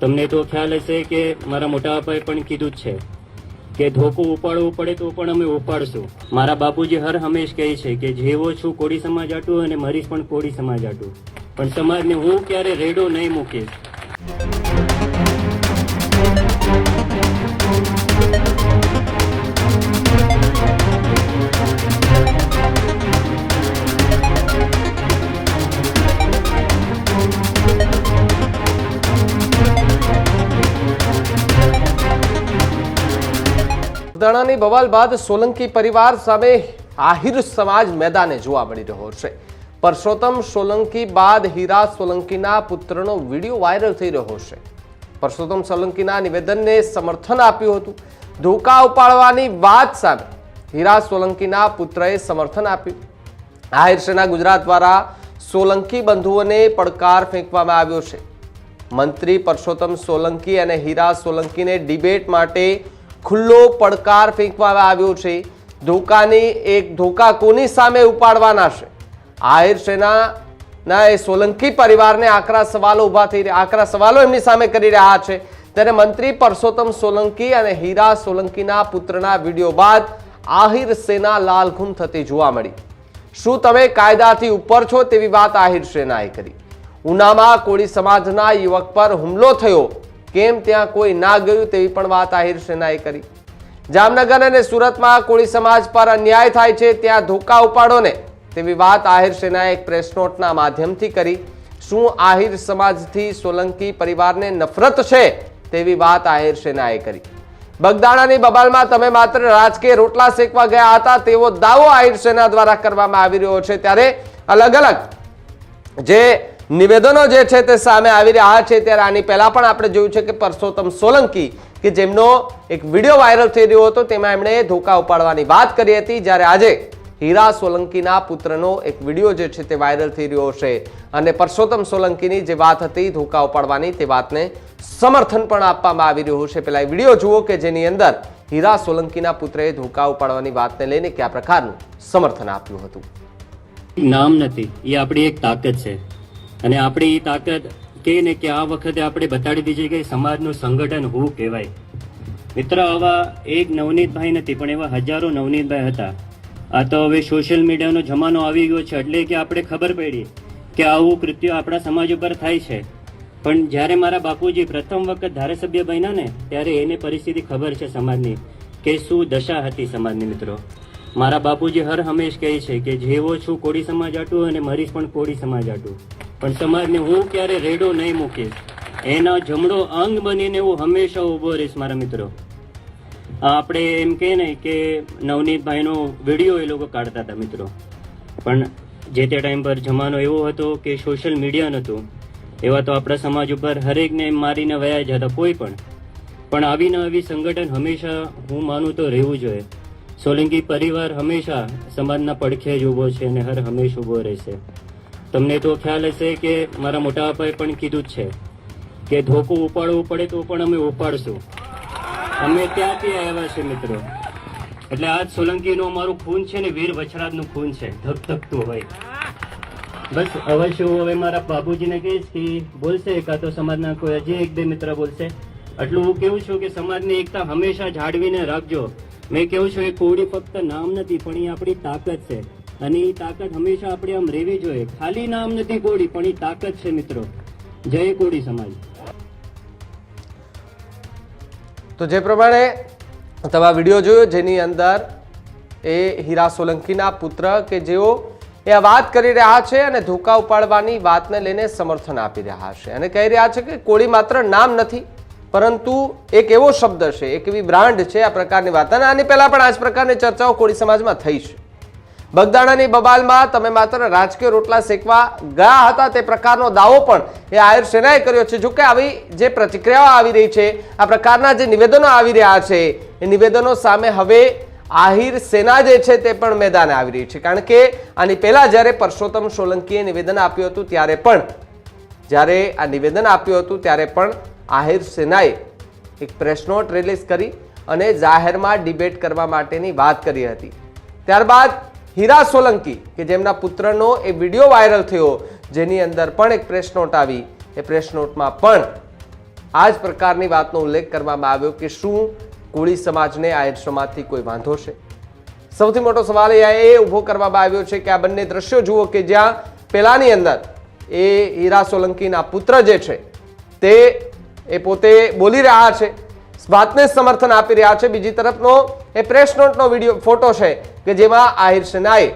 તમને તો ખ્યાલ હશે કે મારા મોટા બાપાએ પણ કીધું જ છે કે ધોકું ઉપાડવું પડે તો પણ અમે ઉપાડશું. મારા બાપુજી હર હંમેશ કહે છે કે જેવો છું કોળી સમાજ આટું અને મરીશ પણ કોળી સમાજ આટું. પણ સમાજને હું ક્યારે રેડો નહીં મૂકીશ. દાણાની બવાલ બાદ સોલંકી પરિવાર સામે આહિર સમાજ મેદાને જોવા મળી રહ્યો છે. પરસોત્તમ સોલંકી બાદ હીરા સોલંકીના પુત્રનો વીડિયો વાયરલ થઈ રહ્યો છે. પરસોત્તમ સોલંકીના નિવેદનને સમર્થન આપ્યું હતું. ધોકા ઉપાડવાની વાત સામે હીરા સોલંકીના પુત્રએ સમર્થન આપ્યું. આહિર સેના ગુજરાત દ્વારા સોલંકી બંધુઓને પડકાર ફેંકવામાં આવ્યો છે. મંત્રી પરસોત્તમ સોલંકી અને હીરા સોલંકીને ડિબેટ માટે ખુલ્લો પડકાર ફેંકવામાં આવ્યો છે. ધોકાની એક ધોકા કોની સામે ઉપાડવાના છે? આહિર સેનાના એ સોલંકી પરિવારને આકરા સવાલો ઊભા થઈ રહ્યા આકરા સવાલો એમની સામે કરી રહ્યા છે. ત્યારે મંત્રી પરસોત્તમ સોલંકી અને હીરા સોલંકીના પુત્રના વીડિયો બાદ આહિર સેના લાલઘુમ થતી જોવા મળી. શું તમે કાયદાથી ઉપર છો તેવી વાત આહિર સેનાએ કરી. ઉનામાં કોળી સમાજના યુવક પર હુમલો થયો. કેમ ત્યાં કોઈ ના ગયું તેવી પણ વાત આહિર સેનાએ કરી. જામનગર અને સુરતમાં કોળી સમાજ પર અન્યાય થાય છે, ત્યાં ધોકા ઉપાડો ને તેવી વાત આહિર સેનાએ એક પ્રેસ નોટના માધ્યમથી કરી. શું આહિર સમાજથી સોલંકી પરિવારને નફરત છે તેવી વાત આહિર સેનાએ કરી. બગદાણાની બબાલમાં તમે માત્ર રાજકીય રોટલા શેકવા ગયા હતા, તેવો દાવો આહિર સેના દ્વારા કરવામાં આવી રહ્યો છે. ત્યારે અલગ અલગ જે નિવેદનો જે છે તે સામે આવી રહ્યા છે ત્યારે આની પહેલા પણ આપણે જોયું છે કે પરસોત્તમ સોલંકી, કે જેમનો એક વીડિયો વાયરલ થઈ રહ્યો હતો, તેમાં એમણે ધોકા ઉપાડવાની વાત કરી હતી, જ્યારે આજે હીરા સોલંકીના પુત્રનો એક વીડિયો જે છે તે વાયરલ થઈ રહ્યો છે. અને પરસોત્તમ સોલંકીની જે વાત હતી, ધોકા ઉપાડવાની, તે વાતને સમર્થન પણ આપવામાં આવી રહ્યું છે. પેલા વીડિયો જુઓ કે જેની અંદર હીરા સોલંકીના પુત્રએ ધોકા ઉપાડવાની વાતને લઈને કયા પ્રકારનું સમર્થન આપ્યું હતું. નામ નથી, એ આપણી એક તાકાત છે. અને આપણી તાકાત કે ને કે આ વખતે આપણે બતાડી દીધી કે સમાજનું સંગઠન હું કહેવાય. મિત્ર, આવા એક નવનીતભાઈ નથી, પણ એવા હજારો નવનીતભાઈ હતા. આ તો હવે સોશિયલ મીડિયાનો જમાનો આવી ગયો છે, એટલે કે આપણે ખબર પડી કે આવું કૃત્ય આપણા સમાજ ઉપર થાય છે. પણ જ્યારે મારા બાપુજી પ્રથમ વખત ધારાસભ્ય બન્યા ને, ત્યારે એને પરિસ્થિતિ ખબર છે સમાજની કે શું દશા હતી સમાજની મિત્રો. મારા બાપુજી હર હંમેશ કહે છે કે જેવો છું કોળી સમાજ આટું અને મરીશ પણ કોળી સમાજ આટું. પણ સમાજને હું ક્યારે રેડો નહીં મૂકીશ. એના જમણો અંગ બનીને હું હંમેશા ઊભો રહીશ, મારા મિત્રો. આપણે એમ કહે ને કે નવનીતભાઈનો વીડિયો એ લોકો કાઢતા હતા, મિત્રો. પણ જે તે ટાઈમ પર જમાનો એવો હતો કે સોશિયલ મીડિયા નહોતું. એવા તો આપણા સમાજ ઉપર હરેકને મારીને વયા જ હતા, કોઈ પણ. પણ આવી ને આવી સંગઠન હંમેશા હું માનું તો રહેવું જોઈએ. સોલંકી પરિવાર હંમેશા સમાજના પડખે જ ઊભો છે અને હર હંમેશ ઊભો રહેશે. તમને તો ખ્યાલ હશે કે મારા મોટા બાપાએ પણ કીધું જ છે કે ધોકું ઉપાડવું પડે તો પણ અમે ઉપાડશું. અમે ત્યાંથી આવ્યા છે મિત્રો. એટલે આ જ સોલંકીનું અમારું ખૂન છે ને વીર વછરાજનું ખૂન છે. ધકધકતું હોય. બસ, અવશ્ય હું હવે મારા બાબુજીને કહીશ કે બોલશે કાં તો સમાજના કોઈ હજી એક બે મિત્ર બોલશે. એટલું હું કેવું છું કે સમાજની એકતા હંમેશા જાળવીને રાખજો. મેં કેવું છું, એ કોળી ફક્ત નામ નથી, પણ એ આપણી તાકાત છે. અને એ તાકાત હંમેશા આપણે આમ રહેવી જોઈએ. ખાલી નામ નથી કોળી, પણ એ તાકાત છે મિત્રો. જય કોળી સમાજ. તો જે પ્રમાણે તમે વીડિયો જોયો, જેની અંદર એ હીરા સોલંકીના પુત્ર કે જેઓ એ વાત કરી રહ્યા છે અને ધોકા ઉપાડવાની વાતને લઈને સમર્થન આપી રહ્યા છે. અને કહી રહ્યા છે કે કોળી માત્ર નામ નથી, પરંતુ એક એવો શબ્દ છે, એક એવી બ્રાન્ડ છે આ પ્રકારની વાત. અને આની પહેલા પણ આ જ પ્રકારની ચર્ચાઓ કોળી સમાજમાં થઈ છે. બગદાણાની બબાલમાં તમે માત્ર રાજકીય રોટલા શેકવા ગયા હતા, તે પ્રકારનો દાવો પણ એ આયુર સેનાએ કર્યો છે. જોકે આવી જે પ્રતિક્રિયાઓ આવી રહી છે, આ પ્રકારના જે નિવેદનો આવી રહ્યા છે, એ નિવેદનો સામે હવે આહિર સેના જે છે તે પણ મેદાને આવી રહી છે. કારણ કે આની પહેલાં જ્યારે પરસોત્તમ સોલંકીએ નિવેદન આપ્યું હતું, ત્યારે પણ જ્યારે આ નિવેદન આપ્યું હતું, ત્યારે પણ આહિર સેનાએ એક પ્રેસ નોટ રિલીઝ કરી અને જાહેરમાં ડિબેટ કરવા માટેની વાત કરી હતી. ત્યારબાદ હીરા સોલંકી, કે જેમના પુત્રનો એ વીડિયો વાયરલ થયો, જેની અંદર પણ એક પ્રેસ નોટ આવી. એ પ્રેસ નોટમાં પણ આ જ પ્રકારની વાતનો ઉલ્લેખ કરવામાં આવ્યો કે શું કોળી સમાજને આ સમાજથી કોઈ વાંધો છે? સૌથી મોટો સવાલ એ એ ઊભો કરવામાં આવ્યો છે કે આ બંને દ્રશ્યો જુઓ કે જ્યાં પેલાની અંદર એ હીરા સોલંકીના પુત્ર જે છે, તે એ પોતે બોલી રહ્યા છે, વાતને સમર્થન આપી રહ્યા છે. બીજી તરફનો એ પ્રેસ નોટનો વીડિયો ફોટો છે કે જેમાં આહિર સેનાએ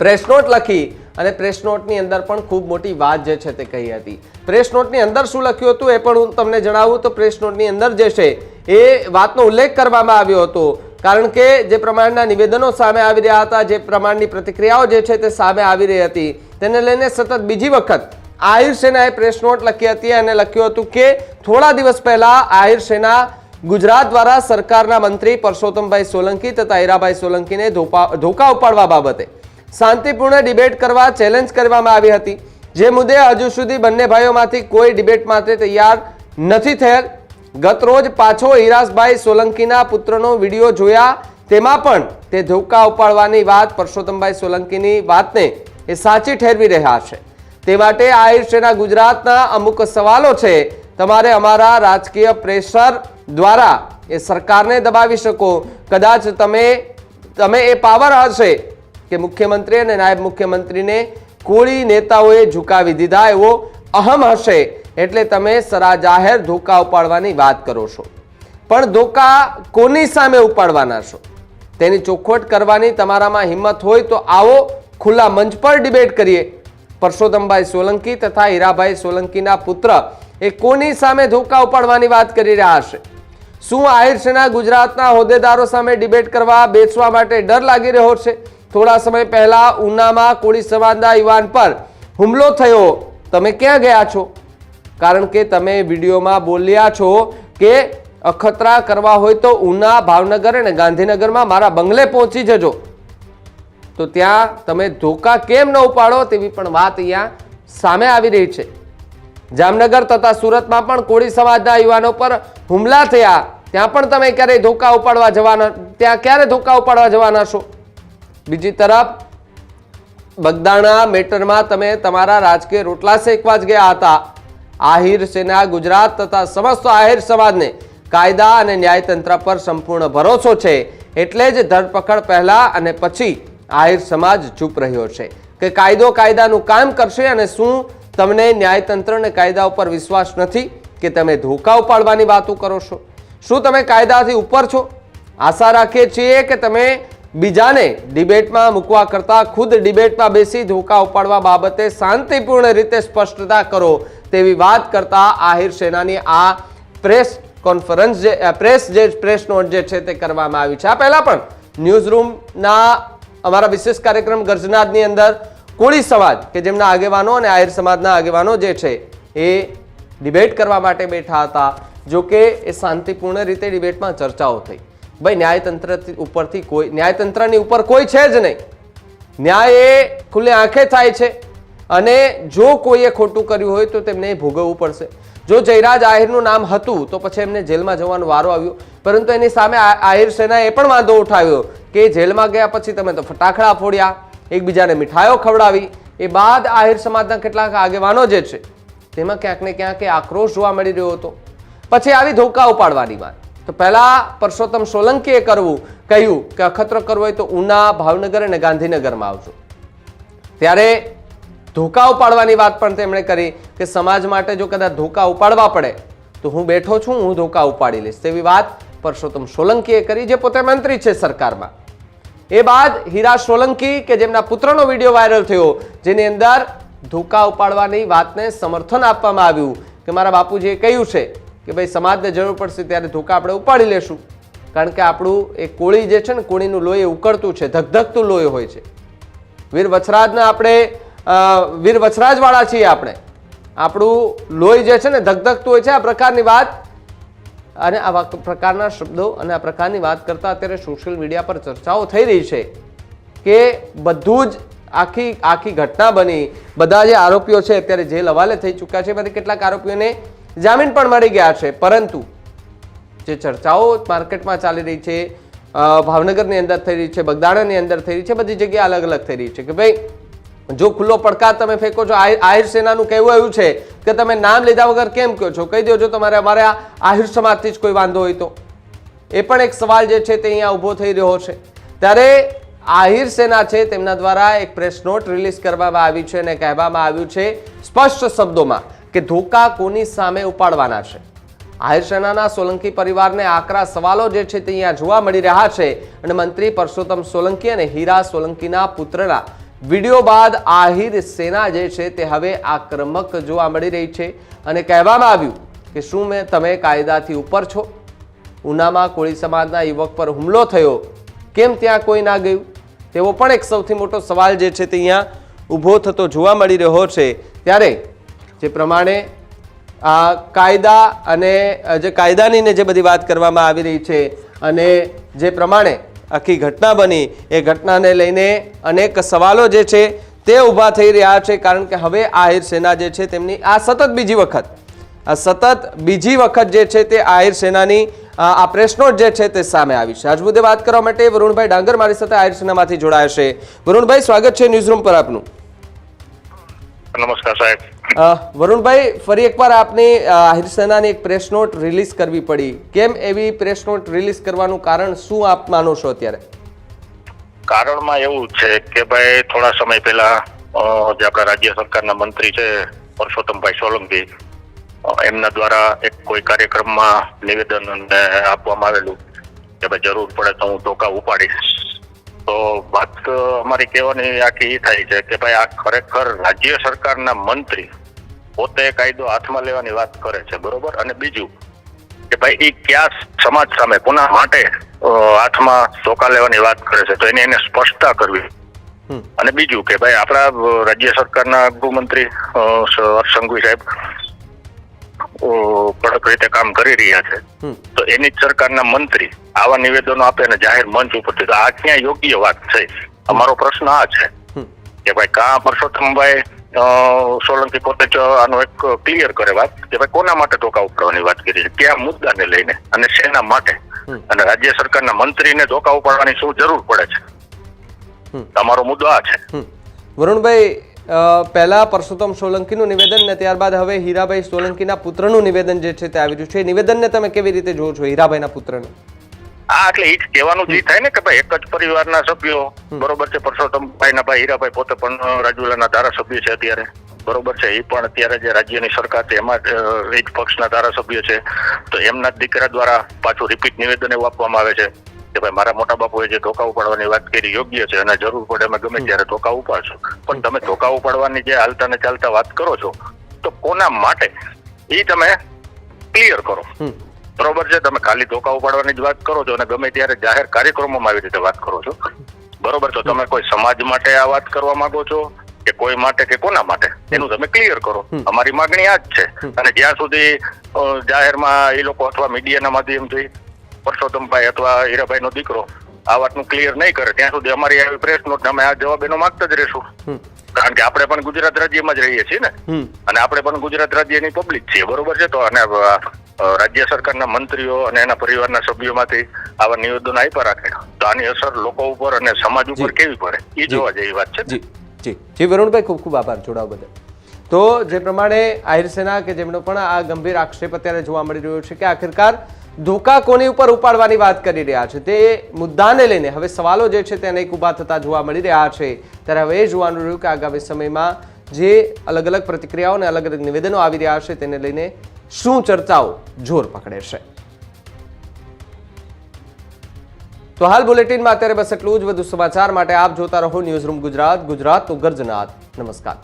પ્રેસ નોટ લખી અને પ્રેસ નોટની અંદર પણ ખૂબ મોટી વાત જે છે તે કહી હતી. પ્રેસ નોટની અંદર શું લખ્યું હતું એ પણ હું તમને જણાવું તો પ્રેસ નોટની અંદર જે છે એ વાતનો ઉલ્લેખ કરવામાં આવ્યો હતો. કારણ કે જે પ્રમાણના નિવેદનો સામે આવી રહ્યા હતા, જે પ્રમાણની પ્રતિક્રિયાઓ જે છે તે સામે આવી રહી હતી, તેને લઈને સતત બીજી વખત આહિર સેનાએ પ્રેસ નોટ લખી હતી અને લખ્યું હતું કે થોડા દિવસ પહેલા આહિર સેના ગુજરાત દ્વારા સરકારના મંત્રી પરસોત્તમભાઈ સોલંકી તથા હીરાભાઈ સોલંકીને ધોકા ઉપાડવા બાબતે શાંતિપૂર્ણ ડિબેટ કરવા ચેલેન્જ કરવામાં આવી હતી. જે મુદ્દે હજુ સુધી બંને ભાઈઓમાંથી કોઈ ડિબેટ માટે તૈયાર નથી થયેલ. ગત રોજ પાછો હિરાસભાઈ સોલંકીના પુત્રનો વીડિયો જોયા. તેમાં પણ તે ધોકા ઉપાડવાની વાત પરસોત્તમભાઈ સોલંકીની વાતને એ સાચી ઠેરવી રહ્યા છે. તે માટે આયુષ્યના ગુજરાતના અમુક સવાલો છે. તમારે અમારા રાજકીય પ્રેશર દ્વારા એ સરકારને દબાવી શકો. કદાચ તમે તમે એ પાવર હશે કે મુખ્યમંત્રી અને નાયબ મુખ્યમંત્રીને કોળી નેતાઓએ ઝુકાવી દીધા એવો અહમ હશે એટલે તમે સરા જાહેર ધોકા ઉપાડવાની વાત કરો છો. પણ ધોકા કોની સામે ઉપાડવાના છો? તેની ચોખવટ કરવાની તમારામાં હિંમત હોય તો આવો ખુલ્લા મંચ પર ડિબેટ કરીએ. પરસોત્તમભાઈ સોલંકી તથા હીરાભાઈ સોલંકીના પુત્ર એ કોની સામે ધોકા ઉપાડવાની વાત કરી રહ્યા હશે શું આહિર સેના ગુજરાતના હોદ્દેદારો સામે ડિબેટ કરવા, બેસવા માટે ડર લાગી રહ્યો છે? થોડા સમય પહેલા ઉનામાં કોળી સમાજના યુવાન પર હુમલો થયો. તમે ક્યાં ગયા છો? કારણ કે તમે વિડીયોમાં બોલ્યા છો કે અખતરા કરવા હોય તો ઉના, ભાવનગર અને ગાંધીનગરમાં મારા બંગલે પહોંચી જજો. તો ત્યાં તમે ધોકા કેમ ન ઉપાડો તેવી પણ વાત અહીંયા સામે આવી રહી છે. જામનગર તથા સુરતમાં પણ કોળી સમાજના યુવાનો પર હુમલા થયા. ત્યાં પણ તમે ક્યારે ધોકા ઉપાડવા જવાના, ત્યાં ક્યારે ધોકા ઉપાડવા જવાના છો? બીજી તરફ, બગદાણા મેટરમાં તમે તમારા રાજકીય રોટલા શેકવા જ ગયા હતા. આહિર સેના, ગુજરાત તથા સમસ્ત આહિર સમાજને કાયદા અને ન્યાયતંત્ર પર સંપૂર્ણ ભરોસો છે. એટલે જ ધરપકડ પહેલા અને પછી આહિર સમાજ ચૂપ રહ્યો છે કે કાયદો કાયદાનું કામ કરશે અને શું તમને ન્યાયતંત્ર અને કાયદા ઉપર વિશ્વાસ નથી કે તમે ધોકા ઉપાડવાની વાતો કરો છો. શું તમે કાયદાથી ઉપર છો? આશા રાખીએ છીએ કે તમે બીજાને ડિબેટમાં મૂકવા કરતાં ખુદ ડિબેટમાં બેસી ધોકા ઉપાડવા બાબતે શાંતિપૂર્ણ રીતે સ્પષ્ટતા કરો તેવી વાત કરતા આહિર સેનાની આ પ્રેસ કોન્ફરન્સ જે પ્રેસ જે, પ્રેસ નોટ જે છે તે કરવામાં આવી છે. આ પહેલાં પણ ન્યૂઝ રૂમના અમારા વિશેષ કાર્યક્રમ ગર્જનાદની અંદર કોળી સમાજ, કે જેમના આગેવાનો અને આહિર સમાજના આગેવાનો જે છે, એ ડિબેટ કરવા માટે બેઠા હતા. જો કે એ શાંતિપૂર્ણ રીતે ડિબેટમાં ચર્ચાઓ થઈ. ભાઈ, ન્યાયતંત્ર ઉપરથી કોઈ, ન્યાયતંત્રની ઉપર કોઈ છે જ નહીં. ન્યાય એ ખુલ્લે આંખે થાય છે. અને જો કોઈએ ખોટું કર્યું હોય તો તેમને ભોગવવું પડશે. જો જયરાજ આહિરનું નામ હતું, તો પછી એમને જેલમાં જવાનો વારો આવ્યો. પરંતુ એની સામે આહિર સેનાએ પણ વાંધો ઉઠાવ્યો કે જેલમાં ગયા પછી તમે તો ફટાકડા ફોડ્યા. એકબીજાને મીઠાઈઓ ખવડાવી. એ બાદ આહિર સમાજના કેટલાક આગેવાનો જે છે, તેમાં ક્યાંક ને ક્યાંક આક્રોશ જોવા મળી રહ્યો હતો. પછી આવી ધોકા ઉપાડવાની વાત. તો પહેલા પરસોત્તમ સોલંકીએ કરવું, કહ્યું કે અખતરો કરવો હોય તો ઉના, ભાવનગર અને ગાંધીનગરમાં આવજો. ત્યારે ધોકા ઉપાડવાની વાત પણ તેમણે કરી કે સમાજ માટે જો કદાચ ધોકા ઉપાડવા પડે, તો હું બેઠો છું, હું ધોકા ઉપાડી લઈશ. તેવી વાત પરસોત્તમ સોલંકીએ કરી, જે પોતે મંત્રી છે સરકારમાં. એ બાદ હીરા સોલંકી કે જેમના પુત્રનો વીડિયો વાયરલ થયો, જેની અંદર ધોકા ઉપાડવાની વાતને સમર્થન આપવામાં આવ્યું કે મારા બાપુજીએ કહ્યું છે કે ભાઈ, સમાજને જરૂર પડશે ત્યારે ધોકા આપણે ઉપાડી લેશું. કારણ કે આપણું એ કોળી જે છે ને, કોળીનું લોહી ઉકળતું છે, ધગધગતું લોહી હોય છે. વીર વછરાજના આપણે વીર વછરાજવાળા છીએ આપણે. આપણું લોહી જે છે ને, ધગધગતું હોય છે, આ પ્રકારની વાત અને આવા પ્રકારના શબ્દો અને આ પ્રકારની વાત કરતા અત્યારે સોશિયલ મીડિયા પર ચર્ચાઓ થઈ રહી છે કે બધું જ આખી આખી ઘટના બની. બધા જે આરોપીઓ છે અત્યારે જેલ હવાલે થઈ ચૂક્યા છે એમાંથી કેટલાક આરોપીઓને જામીન પણ મળી ગયા છે. પરંતુ જે ચર્ચાઓ માર્કેટમાં ચાલી રહી છે ભાવનગરની અંદર થઈ રહી છે, બગદાણાની અંદર થઈ રહી છે, બધી જગ્યાએ અલગ અલગ થઈ રહી છે કે ભાઈ જો ખુલ્લો પડકાર તમે ફેંકો છો, આહિર સેનાનું કહેવું એવું છે કે તમે નામ લીધા વગર કેમ કહો છો? કહી દેજો તમારે, અમારે આહિર સમાજથી જ કોઈ વાંધો હોય તો. એ પણ એક સવાલ જે છે તે અહીંયા ઊભો થઈ રહ્યો છે. ત્યારે આહિર સેના છે તેમના દ્વારા એક પ્રેસ નોટ રિલીઝ કરવામાં આવી છે અને કહેવામાં આવ્યું છે સ્પષ્ટ શબ્દોમાં કે ધોકા કોની સામે ઉપાડવાના છે? આહિર સેનાના સોલંકી પરિવારને આકરા સવાલો જે છે તે અહીંયા જોવા મળી રહ્યા છે અને મંત્રી પરસોત્તમ સોલંકી અને હીરા સોલંકીના પુત્રના વીડિયો બાદ આહિર સેના જે છે તે હવે આક્રમક જોવા મળી રહી છે અને કહેવામાં આવ્યું કે શું મેં તમે કાયદાથી ઉપર છો? ઉનામાં કોળી સમાજના યુવક પર હુમલો થયો. કેમ ત્યાં કોઈ ના ગયું? તેવો પણ એક સૌથી મોટો સવાલ જે છે તે અહીંયા ઊભો થતો જોવા મળી રહ્યો છે. ત્યારે જે પ્રમાણે આ કાયદા અને, જે કાયદાની ને જે બધી વાત કરવામાં આવી રહી છે અને જે પ્રમાણે આખી ઘટના બની. એ ઘટનાને લઈને અનેક સવાલો જે છે તે ઊભા થઈ રહ્યા છે, કારણ કે હવે આહિર સેના જે છે તેમની આ સતત બીજી વખત, આ સતત બીજી વખત જે છે તે આહિર સેનાની આ પ્રશ્નો જે છે તે સામે આવી છે. આજ મુદ્દે વાત કરવા માટે વરુણભાઈ ડાંગર મારી સાથે આહિર સેનામાંથી જોડાયા છે. વરુણભાઈ, સ્વાગત છે ન્યૂઝરૂમ પર આપનું. નમસ્કાર સાહેબ. વરુણભાઈ, ફરી એકવાર આપની આહિર સેનાની એક પ્રેસ નોટ રિલીઝ કરવી પડી. કેમ એવી પ્રેસ નોટ રિલીઝ કરવાનું કારણ શું આપ માનો છો અત્યારે? કારણમાં એવું છે કે ભાઈ, થોડા સમય પહેલા જે આપણા રાજ્ય સરકારના મંત્રી છે, પરસોત્તમભાઈ સોલંકી એમના દ્વારા એક કોઈ કાર્યક્રમમાં નિવેદન આપવામાં આવેલું કે ભાઈ, જરૂર પડે તો હું ટોકા ઉપાડીશ. તો વાત અમારી કહેવાની આખી એ થાય છે કે ભાઈ, આ ખરેખર રાજ્ય સરકારના મંત્રી પોતે કાયદો હાથમાં લેવાની વાત કરે છે બરોબર? અને બીજું કે ભાઈ એ કયા સમાજ સામે કોના માટે હાથમાં ચોકા લેવાની વાત કરે છે? તો એને એને સ્પષ્ટતા કરવી. અને બીજું કે ભાઈ આપણા રાજ્ય સરકારના ગૃહમંત્રી હર્ષ સંઘવી સાહેબ કડક રીતે કામ કરી રહ્યા છે. તો એની જ સરકારના મંત્રી આવા નિવેદનો આપે અને જાહેર મંચ ઉપરથી. તો આ ક્યાં યોગ્ય વાત છે? અમારો પ્રશ્ન આ છે કે ભાઈ કા પરસોત્તમભાઈ સોલંકી પોતે જ આનો એક ક્લિયર કરે વાત કે ભાઈ કોના માટે ટોકા ઉપાડવાની વાત કરી છે? કયા મુદ્દાને લઈને અને શેના માટે. અને રાજ્ય સરકારના મંત્રીને ટોકા ઉપાડવાની શું જરૂર પડે છે? તમારો મુદ્દો આ છે. વરુણભાઈ પહેલા પરસોત્તમ સોલંકીનું નિવેદન ને ત્યારબાદ હવે હીરાભાઈ સોલંકીના પુત્રનું નિવેદન જે છે તે આવી રહ્યું છે. એ નિવેદનને તમે કેવી રીતે જોવો છો હીરાભાઈના પુત્રને? આ એટલે એ જ કહેવાનું જે થાય ને કે ભાઈ એક જ પરિવારના સભ્યો બરોબર છે પરસોત્તમભાઈ ના ભાઈ હીરાભાઈ પોતે પણ રાજુલાના ધારાસભ્ય છે અત્યારે બરોબર છે એ પણ અત્યારે જે રાજ્યની સરકાર છે એમાં અ, પક્ષના ધારાસભ્ય છે તો એમના દીકરા દ્વારા પાછું રિપીટ નિવેદન એવું આપવામાં આવે છે કે ભાઈ મારા મોટા બાપુએ જે ધોકા ઉપાડવાની વાત કરી યોગ્ય છે અને જરૂર પડે અમે ગમે ત્યારે ધોકા ઉપાડશું. પણ તમે ધોકા ઉપાડવાની જે હાલતા ને ચાલતા વાત કરો છો તો કોના માટે? એ તમે ક્લિયર કરો. બરોબર છે તમે ખાલી ધોકા ઉપાડવાની જ વાત કરો છો અને ગમે ત્યારે જાહેર કાર્યક્રમોમાં આવી રીતે વાત કરો છો. બરોબર તો તમે કોઈ સમાજ માટે આ વાત કરવા માંગો છો કે કોઈ માટે કે કોના માટે? એનું તમે ક્લિયર કરો. અમારી માગણી આ જ છે. અને જ્યાં સુધી જાહેરમાં એ લોકો અથવા મીડિયાના માધ્યમથી પરસોત્તમભાઈ અથવા હીરાભાઈ નો દીકરો આ વાતનું ક્લિયર નહીં કરે. ત્યાં સુધી અમારી આવી પ્રેસ નોટ અમે આ જવાબ એનો માંગતા જ રહેશું. કારણ કે આપણે પણ ગુજરાત રાજ્યમાં જ રહીએ છીએ ને. અને આપણે પણ ગુજરાત રાજ્યની પબ્લિક છીએ. બરોબર છે? તો અને રાજ્ય સરકારના મંત્રીઓ અને એના પરિવારના સભ્યોમાંથી આવા નિવેદનો આપ્યા રાખે. તો આની અસર લોકો ઉપર અને સમાજ ઉપર કેવી પડે? એ જોવા જેવી વાત છે જી. જી વરુણભાઈ ખૂબ ખૂબ આભાર જોડાવા બદલ. તો જે પ્રમાણે આહિર સેના કે જેમનો પણ આ ગંભીર આક્ષેપ અત્યારે જોવા મળી રહ્યો છે કે આખિરકાર ધોકા કોની ઉપર ઉપાડવાની વાત કરી રહ્યા છે તે મુદ્દાને લઈને હવે સવાલો જે છે તે અનેક ઊભા થતા જોવા મળી રહ્યા છે. ત્યારે હવે એ જોવાનું રહ્યું કે આગામી સમયમાં જે અલગ અલગ પ્રતિક્રિયાઓ અને અલગ અલગ નિવેદનો આવી રહ્યા છે તેને લઈને શું ચર્ચાઓ જોર પકડે છે તો હાલ બુલેટિનમાં અત્યારે બસ એટલું જ. વધુ સમાચાર માટે આપ જોતા રહો ન્યૂઝ રૂમ ગુજરાત. ગુજરાત તો ગર્જનાથ. નમસ્કાર.